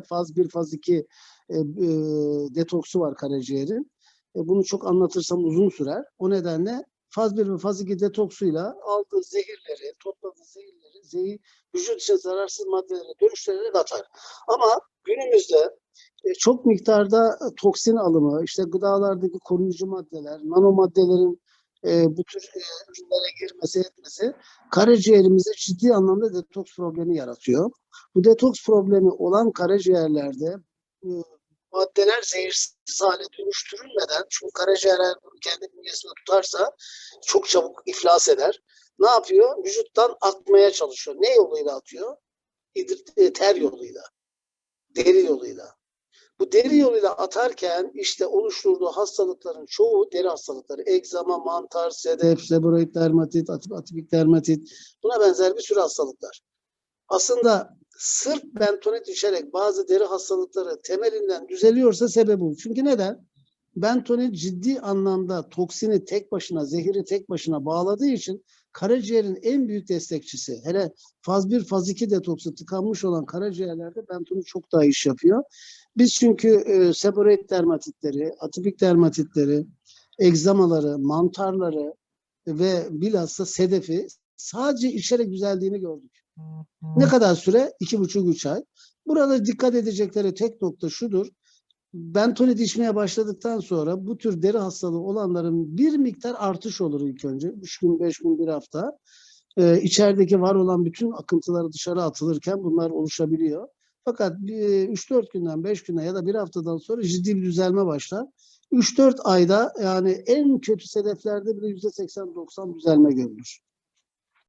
faz 1, faz 2 e, e, detoksu var karaciğerin. E, bunu çok anlatırsam uzun sürer. O nedenle faz 1 ve faz 2 detoksuyla aldığı zehirleri, topladığı zehirleri, zehir, vücut için zararsız maddeleri dönüştürerek atar. Ama günümüzde e, çok miktarda toksin alımı, işte gıdalardaki koruyucu maddeler, nanomaddelerin e, bu tür e, ürünlere girmesi etmesi karaciğerimizde ciddi anlamda detoks problemi yaratıyor. Bu detoks problemi olan karaciğerlerde e, maddeler zehirsiz hale dönüştürülmeden çünkü karaciğer eğer bunu kendi bünyesinde tutarsa çok çabuk iflas eder. Ne yapıyor? Vücuttan atmaya çalışıyor. Ne yoluyla atıyor? E, ter yoluyla. Deri yoluyla. Bu deri yoluyla atarken işte oluşturduğu hastalıkların çoğu deri hastalıkları. Egzama, mantar, sedef, seboroid dermatit, atip, atipik dermatit buna benzer bir sürü hastalıklar. Aslında sırf bentonit içerek bazı deri hastalıkları temelinden düzeliyorsa sebebi bu. Çünkü neden? Bentonit ciddi anlamda toksini tek başına, zehiri tek başına bağladığı için karaciğerin en büyük destekçisi. Hele faz 1, faz 2 detoksu tıkanmış olan karaciğerlerde bentonit çok daha iş yapıyor. Biz çünkü e, seboroid dermatitleri, atipik dermatitleri, egzamaları, mantarları ve bilhassa sedefi sadece içerek düzeldiğini gördük. Ne kadar süre? İki buçuk üç ay. Burada dikkat edecekleri tek nokta şudur. Bentonit içmeye başladıktan sonra bu tür deri hastalığı olanların bir miktar artış olur ilk önce. Üç gün, beş gün, bir hafta. Ee, içerideki var olan bütün akıntıları dışarı atılırken bunlar oluşabiliyor. Fakat 3-4 günden, 5 günden ya da bir haftadan sonra ciddi bir düzelme başlar. 3-4 ayda yani en kötü sedeflerde bile %80-90 düzelme görülür.